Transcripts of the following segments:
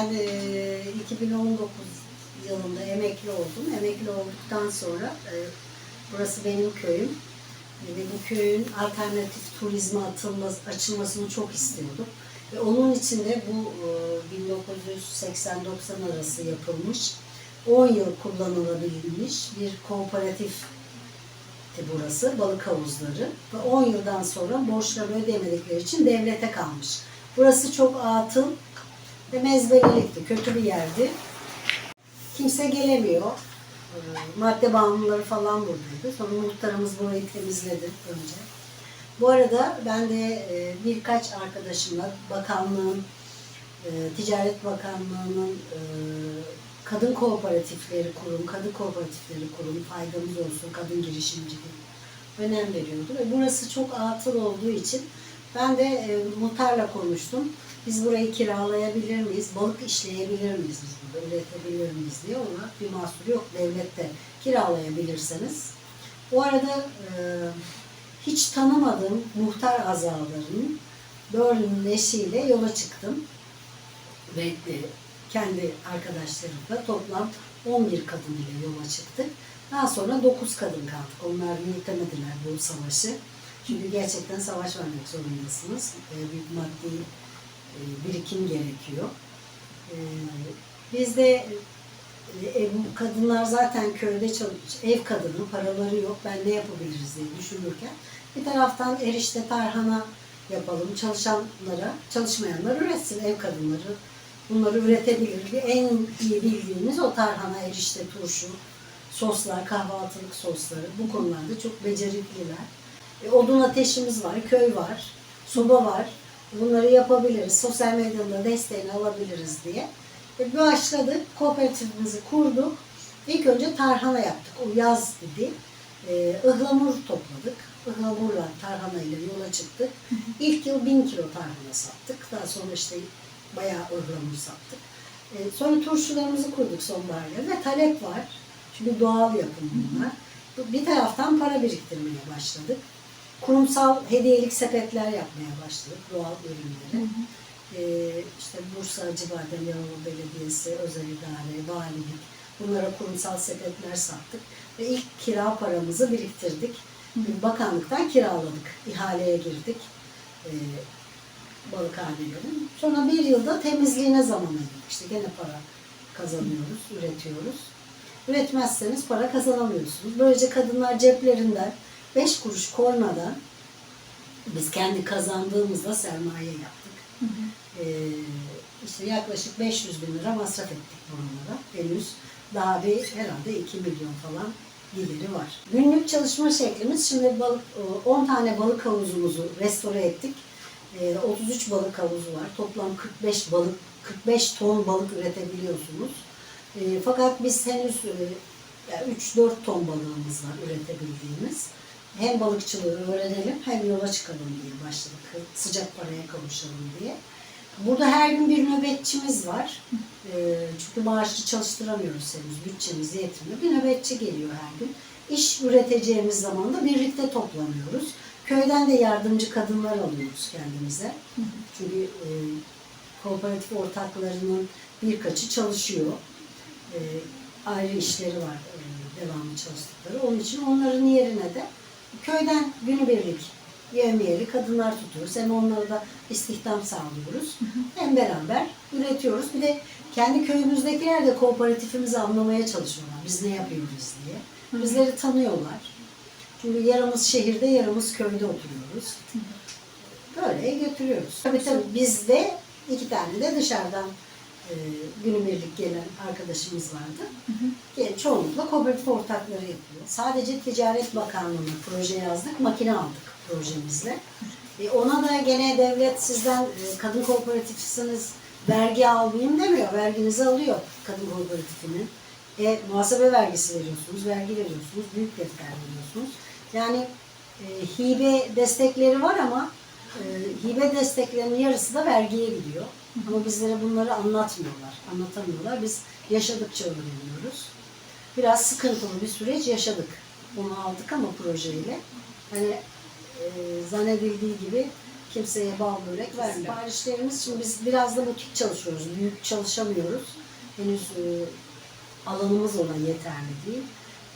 ben e, 2019 yılında emekli oldum. Emekli olduktan sonra e, burası benim köyüm. Ve bu köyün alternatif turizme atılması, açılmasını çok istiyordum. Ve onun için de bu e, 1980-90 arası yapılmış, 10 yıl kullanılabilmiş bir kooperatif burası, balık havuzları. Ve 10 yıldan sonra borçları ödemedikleri için devlete kalmış. Burası çok atıl ve mezbelelikti, kötü bir yerdi. Kimse gelemiyor. Ee, Madde bağımlıları falan buradaydı. Sonra muhtarımız burayı temizledi önce. Bu arada ben de e, birkaç arkadaşımla bakanlığın, e, Ticaret Bakanlığı'nın e, kadın kooperatifleri kurum, kadın kooperatifleri kurum, faydamız olsun, kadın girişimcilik önem veriyordu. Ve burası çok atıl olduğu için ben de e, muhtarla konuştum. Biz burayı kiralayabilir miyiz? Balık işleyebilir miyiz biz burada? Üretebilir miyiz diye ona bir mahsur yok. Devlette kiralayabilirseniz. Bu arada e, hiç tanımadığım muhtar azalarının dördünün eşiyle yola çıktım. Ve e, kendi arkadaşlarımla toplam 11 kadın ile yola çıktık. Daha sonra 9 kadın kaldık. Onlar yürütemediler bu savaşı. Çünkü gerçekten savaş vermek zorundasınız. E, büyük maddi e, birikim gerekiyor. E, biz de e, kadınlar zaten köyde çalışıyor. Ev kadını, paraları yok. Ben ne yapabiliriz diye düşünürken bir taraftan erişte tarhana yapalım. Çalışanlara, çalışmayanlar üretsin ev kadınları. Bunları üretebilir. En iyi bildiğimiz o tarhana, erişte, turşu, soslar, kahvaltılık sosları. Bu konularda çok becerikliler. E, odun ateşimiz var, köy var, soba var. Bunları yapabiliriz. Sosyal medyada desteğini alabiliriz diye. E, başladık. Kooperatifimizi kurduk. İlk önce tarhana yaptık. O yaz idi. E, ıhlamur topladık. Ihlamurla, tarhana ile yola çıktık. İlk yıl bin kilo tarhana sattık. Daha sonra işte bayağı ıhlamur sattık. E, sonra turşularımızı kurduk sonbaharda ve talep var. Çünkü doğal yapım bunlar. Bir taraftan para biriktirmeye başladık. Kurumsal hediyelik sepetler yapmaya başladık doğal ürünleri. Ee, işte Bursa Acıbadem Yalova Belediyesi, Özel İdare, Valilik bunlara kurumsal sepetler sattık. Ve ilk kira paramızı biriktirdik. Bakanlıktan kiraladık, ihaleye girdik. Ee, balıkhanelerin. Sonra bir yılda temizliğine zaman ayırdık. İşte gene para kazanıyoruz, üretiyoruz. Üretmezseniz para kazanamıyorsunuz. Böylece kadınlar ceplerinden 5 kuruş kornadan biz kendi kazandığımızda sermaye yaptık. Ee, işte yaklaşık 500 bin lira masraf ettik bunlara. Henüz daha bir herhalde 2 milyon falan gideri var. Günlük çalışma şeklimiz şimdi balık, 10 tane balık havuzumuzu restore ettik. Ee, 33 balık havuzu var. Toplam 45 balık 45 ton balık üretebiliyorsunuz. E, fakat biz henüz e, yani 3-4 ton balığımız var üretebildiğimiz. Hem balıkçılığı öğrenelim hem yola çıkalım diye başladık. Sıcak paraya kavuşalım diye. Burada her gün bir nöbetçimiz var. E, çünkü maaşlı çalıştıramıyoruz henüz. Bütçemiz yetmiyor. Bir nöbetçi geliyor her gün. İş üreteceğimiz zaman da birlikte toplanıyoruz. Köyden de yardımcı kadınlar alıyoruz kendimize. Çünkü e, kooperatif ortaklarının birkaçı çalışıyor. E, ayrı işleri var e, devamlı çalıştıkları. Onun için onların yerine de köyden günübirlik yevmiyeli kadınlar tutuyoruz. Hem onlara da istihdam sağlıyoruz. Hem beraber üretiyoruz. Bir de kendi köyümüzdekiler de kooperatifimizi anlamaya çalışıyorlar. Biz ne yapıyoruz diye. Bizleri tanıyorlar. Çünkü yarımız şehirde, yarımız köyde oturuyoruz. Böyle götürüyoruz. Tabii tabii bizde iki tane de dışarıdan e, günübirlik gelen arkadaşımız vardı. Hı Çoğunlukla kooperatif ortakları yapıyor. Sadece Ticaret Bakanlığı'na proje yazdık, makine aldık projemizle. E, ona da gene devlet sizden e, kadın kooperatifsiniz, vergi almayayım demiyor. Verginizi alıyor kadın kooperatifinin. E, muhasebe vergisi veriyorsunuz, vergi veriyorsunuz, büyük defter veriyorsunuz. Yani e, hibe destekleri var ama e, hibe desteklerinin yarısı da vergiye gidiyor. Ama bizlere bunları anlatmıyorlar, anlatamıyorlar. Biz yaşadıkça öğreniyoruz. Biraz sıkıntılı bir süreç yaşadık. Bunu aldık ama projeyle. Hani e, zannedildiği gibi Kimseye bal börek vermiyor. Siparişlerimiz şimdi biz biraz da butik çalışıyoruz. Büyük çalışamıyoruz. Henüz e, alanımız ona yeterli değil.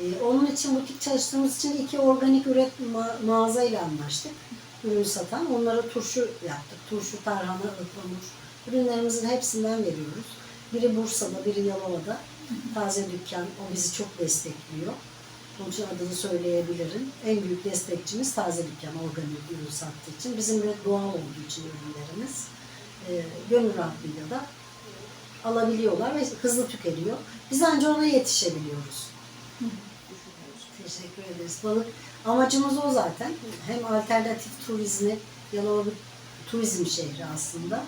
E, onun için butik çalıştığımız için iki organik üret ma- mağazayla anlaştık. Ürün satan. Onlara turşu yaptık. Turşu, tarhana, ıhlamur. Ürünlerimizin hepsinden veriyoruz. Biri Bursa'da, biri Yalova'da. Taze dükkan. O bizi çok destekliyor. Onun için adını söyleyebilirim. En büyük destekçimiz Taze Dükkan organik ürün sattığı için. Bizim de doğal olduğu için ürünlerimiz. E, gönül rahatlığıyla da alabiliyorlar ve hızlı tükeniyor. Biz ancak ona yetişebiliyoruz. Teşekkür ederiz. Balık amacımız o zaten. Hem alternatif turizmi, Yalova turizm şehri aslında.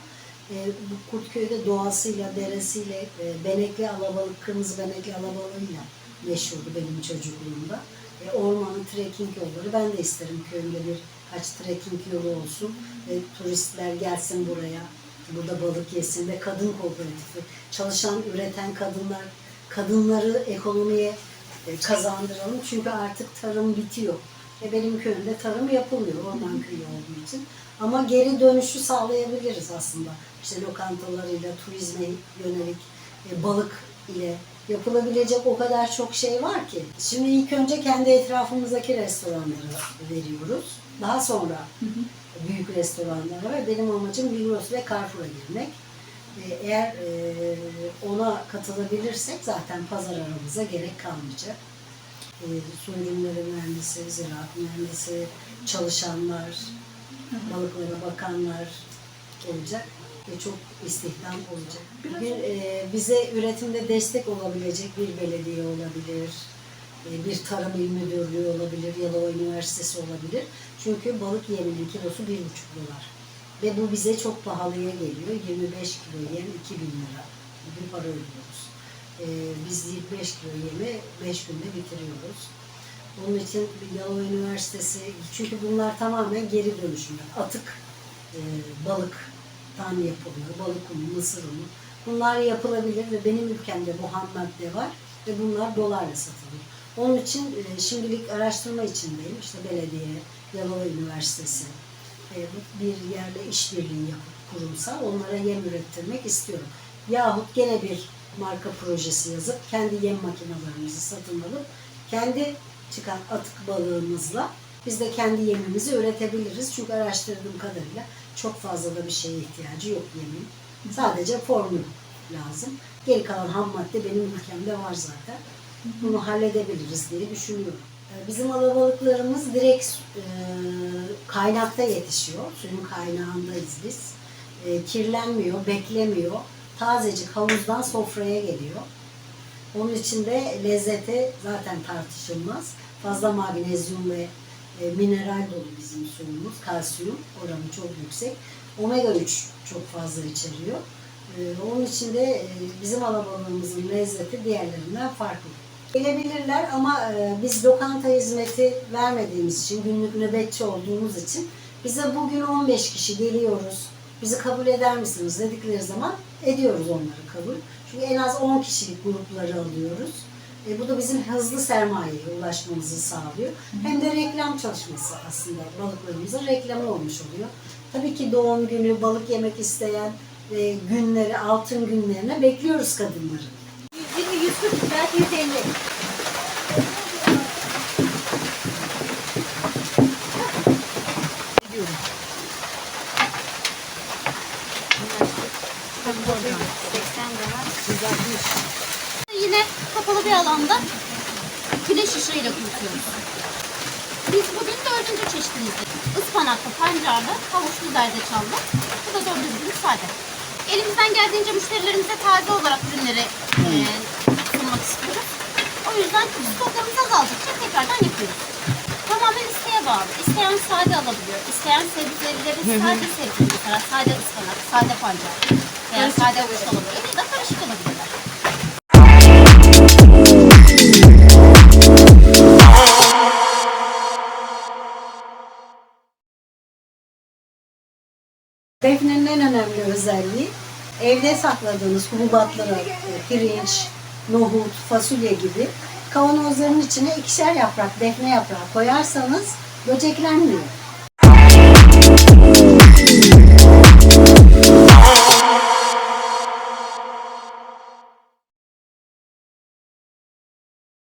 E, bu Kurtköy'de doğasıyla, deresiyle, e, benekli alabalık, kırmızı benekli alabalığıyla meşhurdu benim çocukluğumda. E, ormanın trekking yolları. Ben de isterim köyümde bir kaç trekking yolu olsun. E, turistler gelsin buraya. Burada balık yesin ve kadın kooperatifi. Çalışan, üreten kadınlar, kadınları ekonomiye e, kazandıralım. Çünkü artık tarım bitiyor. Ve benim köyümde tarım yapılmıyor orman köyü olduğu için. Ama geri dönüşü sağlayabiliriz aslında. İşte lokantalarıyla, turizme yönelik e, balık ile yapılabilecek o kadar çok şey var ki. Şimdi ilk önce kendi etrafımızdaki restoranlara veriyoruz. Daha sonra büyük restoranlara ve benim amacım Migros ve Carrefour'a girmek. E, Eğer e, ona katılabilirsek zaten pazar aramıza gerek kalmayacak. E, su ürünleri mühendisi, ziraat mühendisi, çalışanlar, balıklara bakanlar olacak ve çok istihdam olacak. Bugün e, bize üretimde destek olabilecek bir belediye olabilir, e, bir tarım il müdürlüğü olabilir, Yalova Üniversitesi olabilir. Çünkü balık yeminin kilosu bir buçuk dolar. Ve bu bize çok pahalıya geliyor. 25 kilo yem 2000 lira bir para ödüyoruz. E, biz 25 kilo yemi 5 günde bitiriyoruz. Onun için Yalova Üniversitesi, çünkü bunlar tamamen geri dönüşümler. Atık e, balıktan yapılıyor. Balık unu, mısır unu. Bunlar yapılabilir ve benim ülkemde bu ham madde var ve bunlar dolarla satılıyor. Onun için e, şimdilik araştırma içindeyim. İşte belediye, Yalova Üniversitesi e, bir yerle işbirliği yapıp kurumsal onlara yem ürettirmek istiyorum. Yahut gene bir marka projesi yazıp kendi yem makinelerimizi satın alıp kendi çıkan atık balığımızla biz de kendi yemimizi üretebiliriz. Çünkü araştırdığım kadarıyla çok fazla da bir şeye ihtiyacı yok yemin. Sadece formül lazım. Geri kalan ham madde benim ülkemde var zaten. Bunu halledebiliriz diye düşünüyorum. Ee, Bizim alabalıklarımız direkt e, kaynakta yetişiyor. Suyun kaynağındayız biz. E, kirlenmiyor, beklemiyor. Tazecik havuzdan sofraya geliyor. Onun için de lezzeti zaten tartışılmaz. Fazla magnezyum ve e, mineral dolu bizim suyumuz. Kalsiyum oranı çok yüksek. Omega 3 çok fazla içeriyor. E, onun için de e, bizim alabalığımızın lezzeti diğerlerinden farklı. Gelebilirler ama biz lokanta hizmeti vermediğimiz için, günlük nöbetçi olduğumuz için bize bugün 15 kişi geliyoruz, bizi kabul eder misiniz dedikleri zaman ediyoruz onları kabul. Çünkü en az 10 kişilik grupları alıyoruz. E, bu da bizim hızlı sermayeye ulaşmamızı sağlıyor. Hem de reklam çalışması aslında balıklarımızın reklamı olmuş oluyor. Tabii ki doğum günü, balık yemek isteyen e, günleri, altın günlerine bekliyoruz kadınları. 120, 140, belki 150. Yine kapalı bir alanda güneş ışığıyla kurutuyoruz. Biz bugün dördüncü çeşitimizde. Ispanaklı, pancarlı, havuçlu, zerdeçallı. Bu da dördüncü gün sade. Elimizden geldiğince müşterilerimize taze olarak ürünleri e, sunmak istiyoruz. O yüzden stoklarımız azaldıkça tekrardan yapıyoruz. Tamamen isteğe bağlı. İsteyen sade alabiliyor. İsteyen sebzeleri sade sebze mesela sade ıspanak, sade pancar veya sade havuç alabiliyor ya da karışık alabilirler. Defnenin en önemli özelliği evde sakladığınız hububatlara, e, pirinç, nohut, fasulye gibi kavanozların içine ikişer yaprak defne yaprağı koyarsanız böceklenmiyor.